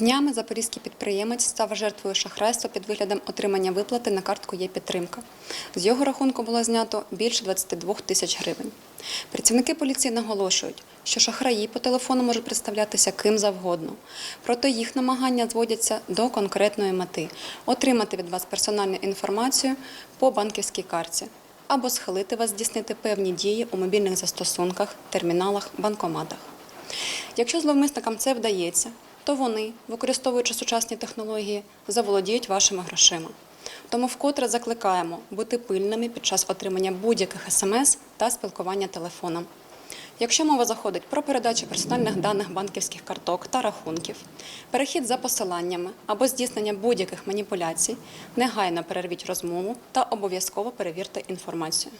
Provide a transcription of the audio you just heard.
Днями запорізький підприємець став жертвою шахрайства під виглядом отримання виплати на картку є підтримка. З його рахунку було знято більше 22 тисяч гривень. Працівники поліції наголошують, що шахраї по телефону можуть представлятися ким завгодно. Проте їх намагання зводяться до конкретної мети отримати від вас персональну інформацію по банківській карті або схилити вас здійснити певні дії у мобільних застосунках, терміналах, банкоматах. Якщо зловмисникам це вдається, то вони, використовуючи сучасні технології, заволодіють вашими грошима. Тому вкотре закликаємо бути пильними під час отримання будь-яких смс та спілкування телефоном. Якщо мова заходить про передачу персональних даних банківських карток та рахунків, перехід за посиланнями або здійснення будь-яких маніпуляцій, негайно перервіть розмову та обов'язково перевірте інформацію.